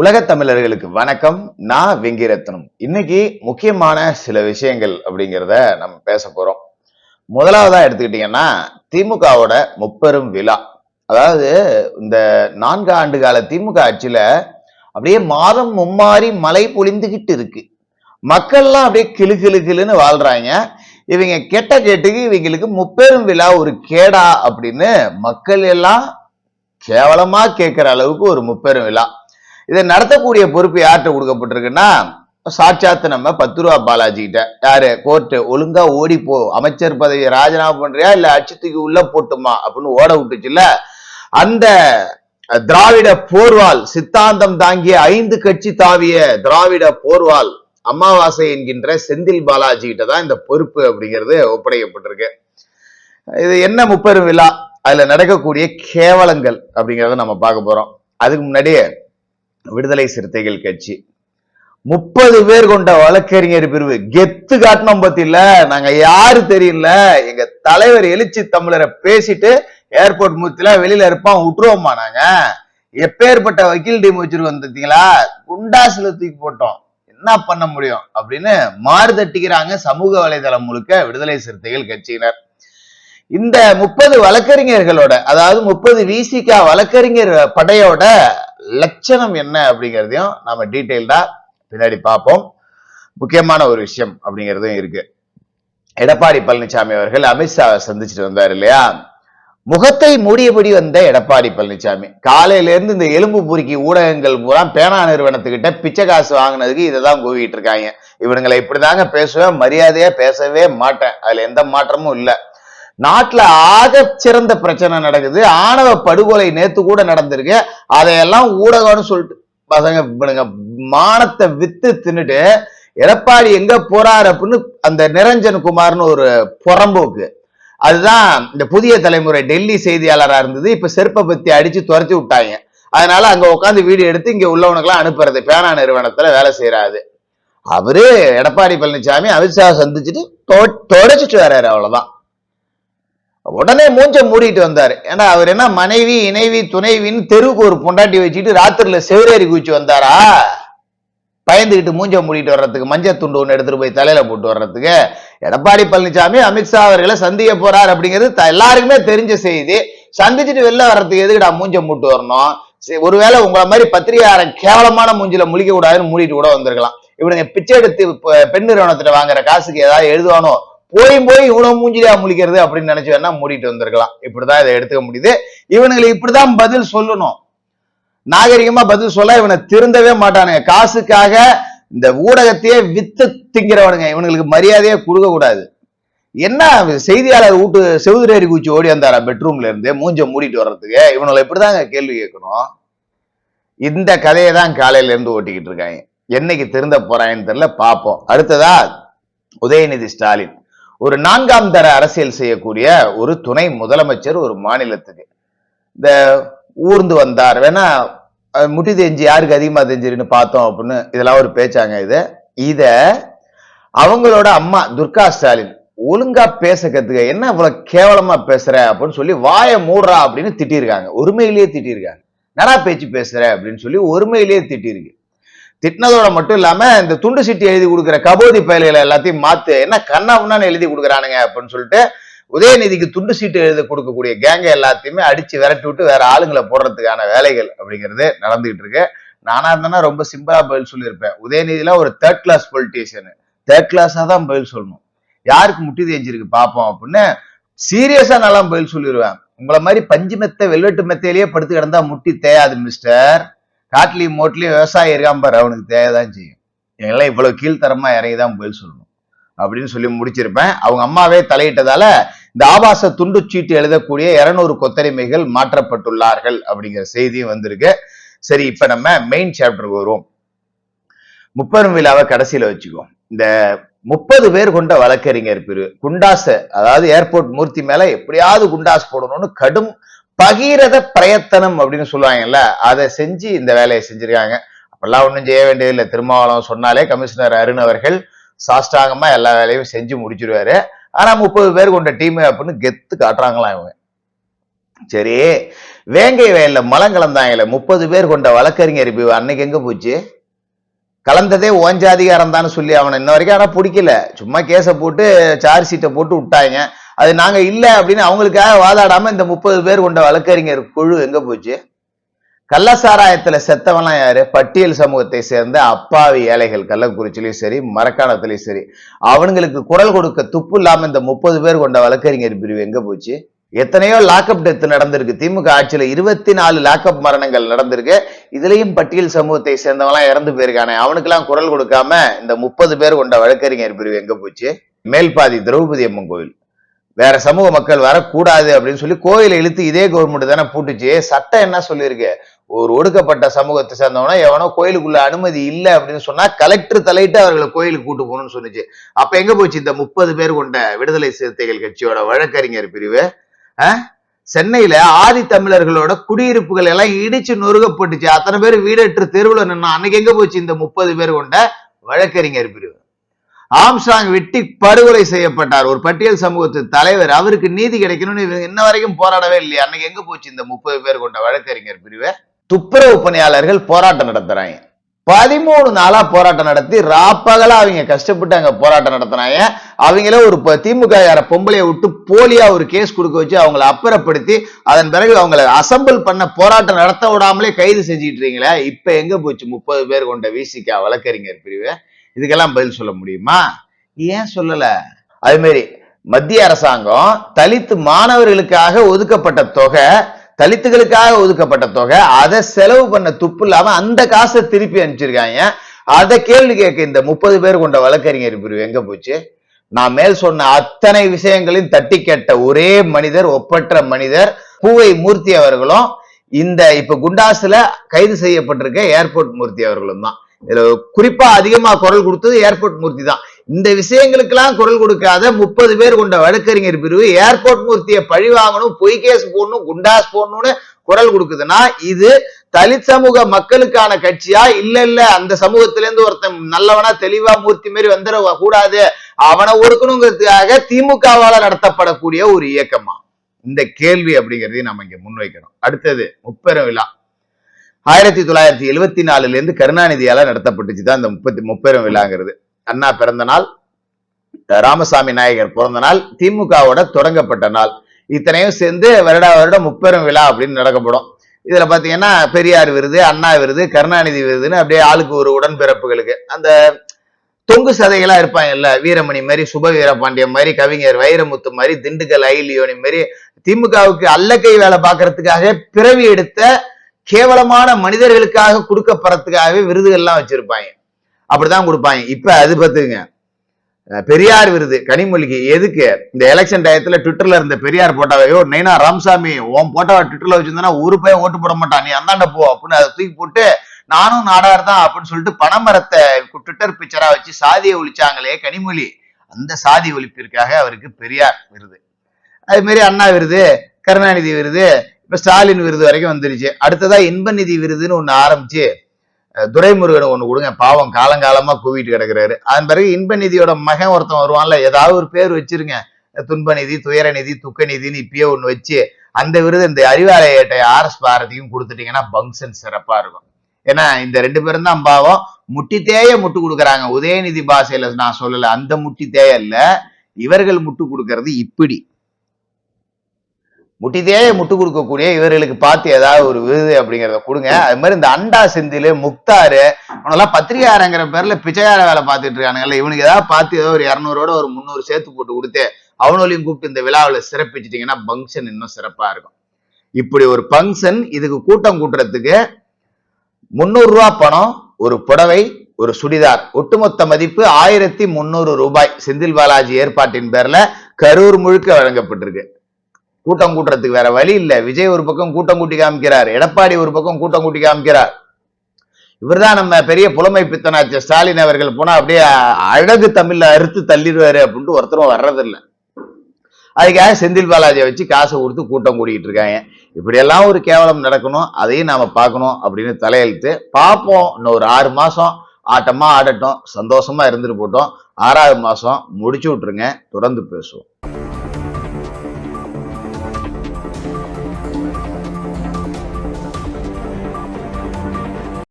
உலக தமிழர்களுக்கு வணக்கம். நான் வெங்கிரத்னம். இன்னைக்கு முக்கியமான சில விஷயங்கள் அப்படிங்கிறத நம்ம பேச போறோம். முதலாவதா எடுத்துக்கிட்டீங்கன்னா திமுகவோட முப்பெரும் விழா. அதாவது இந்த நான்கு ஆண்டு கால திமுக ஆட்சியில அப்படியே மாதம் மும்மாறி மழை பொழிந்துகிட்டு இருக்கு. மக்கள்லாம் அப்படியே கிளு கிளு கிளுன்னு வாழ்றாங்க. இவங்க கெட்ட கேட்டுக்கு இவங்களுக்கு முப்பெரும் விழா ஒரு கேடா அப்படின்னு மக்கள் எல்லாம் கேவலமா கேட்கிற அளவுக்கு ஒரு முப்பெரும் விழா. இதை நடத்தக்கூடிய பொறுப்பு யார்கிட்ட கொடுக்கப்பட்டிருக்குன்னா சாட்சாத்து நம்ம பத்து ரூபா பாலாஜி கிட்ட. யாரு? கோர்ட்டு ஒழுங்கா ஓடி போ. அமைச்சர் பதவியை ராஜினாமா பண்றியா? இல்ல அச்சத்துக்கு உள்ள போட்டுமா? அப்படின்னு ஓட விட்டுச்சுல்ல? அந்த திராவிட போர்வால் சித்தாந்தம் தாங்கிய ஐந்து கட்சி தாவிய திராவிட போர்வால் அமாவாசை என்கின்ற செந்தில் பாலாஜி கிட்ட தான் இந்த பொறுப்பு அப்படிங்கிறது ஒப்படைக்கப்பட்டிருக்கு. இது என்ன முப்பெரும் விழா? அதுல நடக்கக்கூடிய கேவலங்கள் அப்படிங்கிறத நம்ம பார்க்க போறோம். அதுக்கு முன்னாடியே விடுதலை சிறுத்தைகள் கட்சி. முப்பது பேர் கொண்ட வழக்கறிஞர் பிரிவு. கெத்து காட்டணும் பத்தியில நாங்க யாரு தெரியல. எங்க தலைவர் எழுச்சி தமிழரை பேசிட்டு ஏர்போர்ட் மூத்தில வெளியில இருப்பான் விட்டுருவோமா நாங்க. எப்பேற்பட்ட வக்கீல் டீம் வச்சிருக்கோம் பார்த்தீங்களா குண்டாசில தூக்கி போட்டோம். என்ன பண்ண முடியும்? அப்படின்னு மாறு தட்டிக்கிறாங்க சமூக வலைதளம் முழுக்க விடுதலை சிறுத்தைகள் கட்சியினர். இந்த முப்பது வழக்கறிஞர்களோட அதாவது முப்பது விசிகா வழக்கறிஞர் படையோட லட்சணம் என்ன அப்படிங்கிறதையும் நம்ம டீட்டெயில்டா பின்னாடி பார்ப்போம். முக்கியமான ஒரு விஷயம் அப்படிங்கிறதும் இருக்கு. எடப்பாடி பழனிசாமி அவர்கள் அமித்ஷாவை சந்திச்சுட்டு வந்தார் இல்லையா? முகத்தை மூடியபடி வந்த எடப்பாடி பழனிசாமி காலையில இருந்து இந்த எலும்பு பொறுக்கி ஊடகங்கள் பூரா பேனா நிறுவனத்துக்கிட்ட பிச்சை காசு வாங்கினதுக்கு இதை தான் கூவிட்டு இருக்காங்க. இவனுங்களை இப்படிதாங்க பேசுவேன் மரியாதையா பேசவே மாட்டேன். அதுல எந்த மாற்றமும் இல்லை. நாட்டுல ஆக சிறந்த பிரச்சனை நடக்குது. ஆணவ படுகொலை நேத்து கூட நடந்திருக்கு. அதையெல்லாம் ஊடகம்னு சொல்லிட்டு பசங்க இவனுங்க மானத்தை வித்து தின்னுட்டு எடப்பாடி எங்க போறாரு அப்படின்னு அந்த நிரஞ்சன் குமார்னு ஒரு புறம்போக்கு அதுதான் இந்த புதிய தலைமுறை டெல்லி செய்தியாளராக இருந்தது இப்ப செருப்பை பத்தி அடிச்சு துரத்தி விட்டாங்க. அதனால அங்க உட்காந்து வீடியோ எடுத்து இங்க உள்ளவனுக்கெல்லாம் அனுப்புறது. பேனா நிறுவனத்துல வேலை செய்யறாரு அவரு எடப்பாடி பழனிசாமி அமித்ஷா சந்திச்சுட்டு தொடச்சிட்டு வர்றாரு அவ்வளவுதான். உடனே மூஞ்ச மூடிட்டு வந்தாரு. ஏன்னா அவர் என்ன மனைவி இணைவி துணைவின்னு தெருவுக்கு ஒரு பொண்டாட்டி வச்சுட்டு ராத்திரில செவரேறி குச்சி வந்தாரா? பயந்துகிட்டு மூஞ்ச மூடிட்டு வர்றதுக்கு மஞ்சள் துண்டு ஒன்று எடுத்துட்டு போய் தலையில போட்டு வர்றதுக்கு. எடப்பாடி பழனிசாமி அமித்ஷா அவர்களை சந்திக்க போறார் அப்படிங்கிறது எல்லாருக்குமே தெரிஞ்ச செய்தி. சந்திச்சுட்டு வெளில வர்றதுக்கு எதுக்குடா மூஞ்ச மூட்டு வரணும்? ஒருவேளை உங்களை மாதிரி பத்திரிகையாரன் கேவலமான மூஞ்சில முழிக்க கூடாதுன்னு மூடிட்டு கூட வந்திருக்கலாம். இவனுங்க பிச்சை எடுத்து பெண் நிறுவனத்துல வாங்குற காசுக்கு ஏதாவது எழுதுவானோ? போய் போய் இவ்வளவு மூஞ்சிலியா முழிக்கிறது அப்படின்னு நினைச்சு வேணா மூடிட்டு வந்திருக்கலாம். இப்படிதான் இதை எடுத்துக்க முடியுது. இவனுங்களை இப்படிதான் பதில் சொல்லணும். நாகரிகமா பதில் சொல்ல இவனை திருந்தவே மாட்டானுங்க. காசுக்காக இந்த ஊடகத்தையே வித்து திங்கிறவனுங்க. இவனுங்களுக்கு மரியாதையே கொடுக்க கூடாது என்ன செய்தியாளர் வீட்டு செவுதிரேறி குச்சி ஓடி வந்தாரா பெட்ரூம்ல இருந்து? மூஞ்ச மூடிட்டு வர்றதுக்கு. இவனுங்களை இப்படிதாங்க கேள்வி கேட்கணும். இந்த கதையை தான் காலையில இருந்து ஓட்டிக்கிட்டு இருக்காங்க. என்னைக்கு திருந்த போறாங்கன்னு தெரியல பார்ப்போம். அடுத்ததா உதயநிதி ஸ்டாலின். ஒரு நான்காம் தர அரசியல் செய்யக்கூடிய ஒரு துணை முதலமைச்சர் ஒரு மாநிலத்துக்கு. இந்த ஊர்ந்து வந்தார். வேணா முட்டி தெரிஞ்சு யாருக்கு அதிகமா தெரிஞ்சிருன்னு பார்த்தோம் அப்படின்னு இதெல்லாம் ஒரு பேச்சாங்க இது. இத அவங்களோட அம்மா துர்கா ஸ்டாலின் ஒழுங்கா பேச கத்துக்க என்ன இவ்வளவு கேவலமா பேசுற அப்படின்னு சொல்லி வாய மூடுறா அப்படின்னு திட்டிருக்காங்க. ஒருமையிலேயே திட்டிருக்காங்க. நடா பேச்சு பேசுற? அப்படின்னு சொல்லி ஒருமையிலேயே திட்டிருக்கு திட்டினதோட மட்டும் இல்லாம இந்த துண்டு சீட்டு எழுதி கொடுக்குற கபோதி பயல்களை எல்லாத்தையும் மாத்து என்ன கண்ணாவுன்னு எழுதி கொடுக்குறானுங்க அப்படின்னு சொல்லிட்டு உதயநிதிக்கு துண்டு சீட்டு எழுத கொடுக்கக்கூடிய கேங்க எல்லாத்தையுமே அடிச்சு விரட்டி விட்டு வேற ஆளுங்களை போடுறதுக்கான வேலைகள் அப்படிங்கிறது நடந்துகிட்டு இருக்கு. நானா இருந்தேன்னா ரொம்ப சிம்பிளா பதில் சொல்லியிருப்பேன். உதயநிதியில ஒரு தேர்ட் கிளாஸ் பொலிட்டீஷியனு தேர்ட் கிளாஸா தான் பதில் சொல்லணும். யாருக்கு முட்டி தேஞ்சிருக்கு பார்ப்போம் அப்படின்னு சீரியஸா நல்லா பதில் சொல்லிடுவேன் உங்களை மாதிரி பஞ்சு மெத்த வெல்வெட்டு மெத்தையிலேயே படுத்து கிடந்தா முட்டி தேயாது மிஸ்டர் காட்டுலயும் மோட்லயும் விவசாயம் இருக்காம பாரு அவனுக்கு தேவைதான் செய்யும். எங்கெல்லாம் இவ்வளவு கீழ்த்தரமா இறங்கிதான் பதில் சொல்லணும். அப்படின்னு சொல்லி முடிச்சிருப்பேன். அவங்க அம்மாவே தலையிட்டதால இந்த ஆபாச துண்டு சீட்டு எழுதக்கூடிய இருநூறு கொத்தரிமைகள் மாற்றப்பட்டுள்ளார்கள் அப்படிங்கிற செய்தியும் வந்திருக்கு. சரி இப்ப நம்ம மெயின் சாப்டருக்கு வருவோம். முப்பெரும் விழாவை கடைசியில வச்சுக்குவோம். இந்த முப்பது பேர் கொண்ட வழக்கறிஞர் பிரிவு குண்டாச அதாவது ஏர்போர்ட் மூர்த்தி மேல எப்படியாவது குண்டாஸ் போடணும்னு கடும் பகீரத பிரயத்தனம் அப்படின்னு சொல்லுவாங்கல்ல அதை செஞ்சு இந்த வேலையை செஞ்சிருக்காங்க. அப்பெல்லாம் ஒன்றும் செய்ய வேண்டியதில்லை. திருமாவளம் சொன்னாலே கமிஷனர் அருண் அவர்கள் சாஷ்டாங்கமா எல்லா வேலையும் செஞ்சு முடிச்சிருவாரு. ஆனா முப்பது பேர் கொண்ட டீம் அப்படின்னு கெத்து காட்டுறாங்களாம் இவங்க. சரி வேங்கை வயல்ல மலம் கலந்தாங்கல்ல முப்பது பேர் கொண்ட வழக்கறிஞர் இப்போ அன்னைக்கு எங்க போச்சு? கலந்ததே ஓஞ்சாதிகாரம் தான் சொல்லி அவனை இன்ன வரைக்கும் ஆனா பிடிக்கல. சும்மா கேஸை போட்டு சார்ஜ் ஷீட்டை போட்டு விட்டாங்க. அது நாங்க இல்ல அப்படின்னு அவங்களுக்காக வாதாடாம இந்த முப்பது பேர் கொண்ட வழக்கறிஞர் குழு எங்க போச்சு? கள்ளசாராயத்துல செத்தவன்லாம் யாரு? பட்டியல் சமூகத்தை சேர்ந்த அப்பாவி ஏழைகள் கள்ளக்குறிச்சிலையும் சரி மரக்காணத்திலையும் சரி. அவனுங்களுக்கு குரல் கொடுக்க துப்பு இல்லாம இந்த முப்பது பேர் கொண்ட வழக்கறிஞர் பிரிவு எங்க போச்சு? எத்தனையோ லாக்அப் டெத் நடந்திருக்கு. திமுக ஆட்சியில இருபத்தி நாலு லாக்அப் மரணங்கள் நடந்திருக்கு. இதுலயும் பட்டியல் சமூகத்தை சேர்ந்தவங்களாம் இறந்து போயிருக்கானே. அவனுக்கெல்லாம் குரல் கொடுக்காம இந்த முப்பது பேர் கொண்ட வழக்கறிஞர் பிரிவு எங்க போச்சு? மேல்பாதி திரௌபதி அம்மன் கோவில். வேற சமூக மக்கள் வரக்கூடாது அப்படின்னு சொல்லி கோயிலை இழுத்து இதே கவர்மெண்ட் தானே பூட்டுச்சு. சட்டம் என்ன சொல்லியிருக்கு? ஒரு ஒடுக்கப்பட்ட சமூகத்தை சேர்ந்தவனா எவனோ கோயிலுக்குள்ள அனுமதி இல்லை அப்படின்னு சொன்னா கலெக்டர் தலையிட்டு அவர்களை கோயிலுக்கு கூட்டு போகணும்னு சொன்னுச்சு. அப்ப எங்க போச்சு இந்த முப்பது பேர் கொண்ட விடுதலை சிறுத்தைகள் கட்சியோட வழக்கறிஞர் பிரிவு? ஆஹ் சென்னையில ஆதி தமிழர்களோட குடியிருப்புகள் எல்லாம் இடிச்சு நொறுகப்பட்டுச்சு. அத்தனை பேர் வீடற்று தெருவுல நின்னா அன்னைக்கு எங்க போச்சு இந்த முப்பது பேர் கொண்ட வழக்கறிஞர் பிரிவு? ஆம்ஸ்டாங் வெட்டி படுகொலை செய்யப்பட்டார். ஒரு பட்டியல் சமூகத்து தலைவர். அவருக்கு நீதி கிடைக்கணும்னு இவங்க இன்ன வரைக்கும் போராடவே இல்லையா. அன்னைக்கு எங்க போச்சு இந்த முப்பது பேர் கொண்ட வழக்கறிஞர் பிரிவை? துப்புரவு பணியாளர்கள் போராட்டம் நடத்துறாங்க. பதிமூணு நாளா போராட்டம் நடத்தி ராப்பகலா அவங்க கஷ்டப்பட்டு அங்க போராட்டம் நடத்தினாங்க. அவங்கள ஒரு திமுக யார பொம்பளைய விட்டு போலியா ஒரு கேஸ் கொடுக்க வச்சு அவங்கள அப்புறப்படுத்தி அதன் பிறகு அவங்கள அசம்பிள் பண்ண போராட்டம் நடத்த விடாமலே கைது செஞ்சுட்டு இருக்கீங்களே. இப்ப எங்க போச்சு முப்பது பேர் கொண்ட விசிகா வழக்கறிஞர் பிரிவு? இதுக்கெல்லாம் பதில் சொல்ல முடியுமா? ஏன் சொல்லல? அதுமாரி மத்திய அரசாங்கம் தலித்து மாணவர்களுக்காக ஒதுக்கப்பட்ட தொகை தலித்துகளுக்காக ஒதுக்கப்பட்ட தொகை அதை செலவு பண்ண துப்பு இல்லாம அந்த காசை திருப்பி அனுப்பிச்சிருக்காங்க. அதை கேள்வி கேட்க இந்த முப்பது பேர் கொண்ட வழக்கறிஞர் பிரிவு எங்க போச்சு? நான் மேல் சொன்ன அத்தனை விஷயங்களையும் தட்டி கேட்ட ஒரே மனிதர் ஒப்பற்ற மனிதர் பூவை மூர்த்தி அவர்களும் இந்த இப்ப குண்டாசுல கைது செய்யப்பட்டிருக்க ஏர்போர்ட் மூர்த்தி அவர்களும் தான் குறிப்பா அதிகமா குரல் கொடுத்தது ஏர்போர்ட் மூர்த்தி தான். இந்த விஷயங்களுக்கெல்லாம் குரல் கொடுக்காத முப்பது பேர் கொண்ட வழக்கறிஞர் பிரிவு ஏர்போர்ட் மூர்த்தியை பழி வாங்கணும் பொய் கேஸ் போடணும் குண்டாஸ் போடணும்னு குரல் கொடுக்குதுன்னா இது தலித் சமூக மக்களுக்கான கட்சியா? இல்ல இல்ல அந்த சமூகத்துல இருந்து ஒருத்தன் நல்லவனா தெளிவா மூர்த்தி மாரி வந்துட கூடாது அவனை ஒடுக்கணுங்கிறதுக்காக திமுகவால நடத்தப்படக்கூடிய ஒரு இயக்கமா? இந்த கேள்வி அப்படிங்கறதையும் நம்ம இங்க முன்வைக்கணும். அடுத்தது முப்பெரும் விழா. ஆயிரத்தி தொள்ளாயிரத்தி எழுவத்தி நாலுல இருந்து கருணாநிதியால நடத்தப்பட்டுச்சு தான் இந்த முப்பத்தி முப்பெரும் விழாங்கிறது. அண்ணா பிறந்த நாள் ராமசாமி நாயகர் பிறந்த நாள் திமுகவோட தொடங்கப்பட்ட நாள். இத்தனையும் சேர்ந்து வருடா வருடம் முப்பெரும் விழா அப்படின்னு நடக்கப்படும். இதுல பாத்தீங்கன்னா பெரியார் விருது அண்ணா விருது கருணாநிதி விருதுன்னு அப்படியே ஆளுக்கு ஒரு உடன்பிறப்புகளுக்கு. அந்த தொங்கு சதைகளா இருப்பாங்கல்ல வீரமணி மாதிரி சுப வீரபாண்டியன் மாதிரி கவிஞர் வைரமுத்து மாதிரி திண்டுக்கல் ஐலியோனி மாதிரி திமுகவுக்கு அல்லக்கை வேலை பார்க்கறதுக்காக பிறவி எடுத்த கேவலமான மனிதர்களுக்காக கொடுக்கப்படுறதுக்காகவே விருதுகள்லாம் வச்சிருப்பாங்க. அப்படிதான் கொடுப்பாங்க. இப்ப அது பார்த்துங்க பெரியார் விருது கனிமொழிக்கு. எதுக்கு? இந்த எலெக்ஷன் டயத்துல ட்விட்டர்ல இருந்த பெரியார் போட்டாவையோ நைனா ராம்சாமி உன் போட்டாவை ட்விட்டர்ல வச்சிருந்தா ஒரு பையன் ஓட்டு போட மாட்டான். நீ அந்தாண்ட போ அப்படின்னு அதை தூக்கி போட்டு நானும் நாடார் தான் அப்படின்னு சொல்லிட்டு பணமரத்தை ட்விட்டர் பிக்சரா வச்சு சாதியை ஒழிச்சாங்களே கனிமொழி. அந்த சாதி ஒழிப்பிற்காக அவருக்கு பெரியார் விருது. அது மாதிரி அண்ணா விருது கருணாநிதி விருது இப்ப ஸ்டாலின் விருது வரைக்கும் வந்துருச்சு. அடுத்ததா இன்பநிதி விருதுன்னு ஒண்ணு ஆரம்பிச்சு அஹ் துரைமுருகன் ஒண்ணு கொடுங்க. பாவம் காலங்காலமா கூவிட்டு கிடக்குறாரு. அதன் பிறகு இன்பநிதியோட மகன் ஒருத்தன் வருவான்ல ஏதாவது ஒரு பேர் வச்சிருங்க. துன்ப நிதி துயர நிதி இப்பயே ஒண்ணு வச்சு அந்த விருது இந்த அறிவாலயட்டை ஆர் எஸ் பாரதியும் கொடுத்துட்டீங்கன்னா பங்கன் சிறப்பா இருக்கும். ஏன்னா இந்த ரெண்டு பேரும் தான் பாவம். முட்டி தேய முட்டு கொடுக்குறாங்க. உதயநிதி பாஷையில நான் சொல்லல அந்த முட்டி தேய இவர்கள் முட்டு கொடுக்கறது இப்படி. முட்டிதே முட்டு கொடுக்கக்கூடிய இவர்களுக்கு பார்த்து ஏதாவது ஒரு விருது அப்படிங்கிறத கொடுங்க. அது மாதிரி இந்த அண்டா செந்தில் முக்தாரு அவனெல்லாம் பத்திரிகாரங்கிற பேர்ல பிச்சைக்கார வேலை பார்த்துட்டு இருக்கானுங்கல்ல. இவனுக்கு ஏதாவது பார்த்து ஏதோ ஒரு இரநூறோட ஒரு முந்நூறு சேர்த்து போட்டு கொடுத்து அவனோலையும் கூப்பிட்டு இந்த விழாவில் சிறப்பிச்சிட்டிங்கன்னா ஃபங்க்ஷன் இன்னும் சிறப்பாக இருக்கும். இப்படி ஒரு ஃபங்க்ஷன் இதுக்கு கூட்டம் கூட்டுறதுக்கு முந்நூறுரூவா பணம் ஒரு புடவை ஒரு சுடிதார். ஒட்டுமொத்த மதிப்பு ஆயிரத்தி முந்நூறு ரூபாய். செந்தில் பாலாஜி ஏற்பாட்டின் பேர்ல கரூர் முழுக்க வழங்கப்பட்டிருக்கு. கூட்டம் கூட்டுறதுக்கு வேற வழி இல்ல. விஜய் ஒரு பக்கம் கூட்டம் கூட்டி காமிக்கிறார். எடப்பாடி ஒரு பக்கம் கூட்டம் கூட்டி காமிக்கிறார். இவர்தான் நம்ம பெரிய புலமை பித்தனாச்ச ஸ்டாலின் அவர்கள் போனா அப்படியே அழகு தமிழ்ல அறுத்து தள்ளிடுவாரு அப்படின்ட்டு ஒருத்தரும் வர்றதில்லை. அதுக்காக செந்தில் பாலாஜியை வச்சு காசை கொடுத்து கூட்டம் கூட்டிக்கிட்டு இருக்காங்க. இப்படியெல்லாம் ஒரு கேவலம் நடக்கணும். அதையும் நாம பார்க்கணும் அப்படின்னு தலையெழுத்து. பார்ப்போம். இன்னும் ஒரு ஆறு மாசம். ஆட்டமா ஆடட்டும். சந்தோஷமா இருந்துட்டு போட்டோம். ஆறாவது மாசம் முடிச்சு விட்டுருங்க. தொடர்ந்து பேசுவோம்.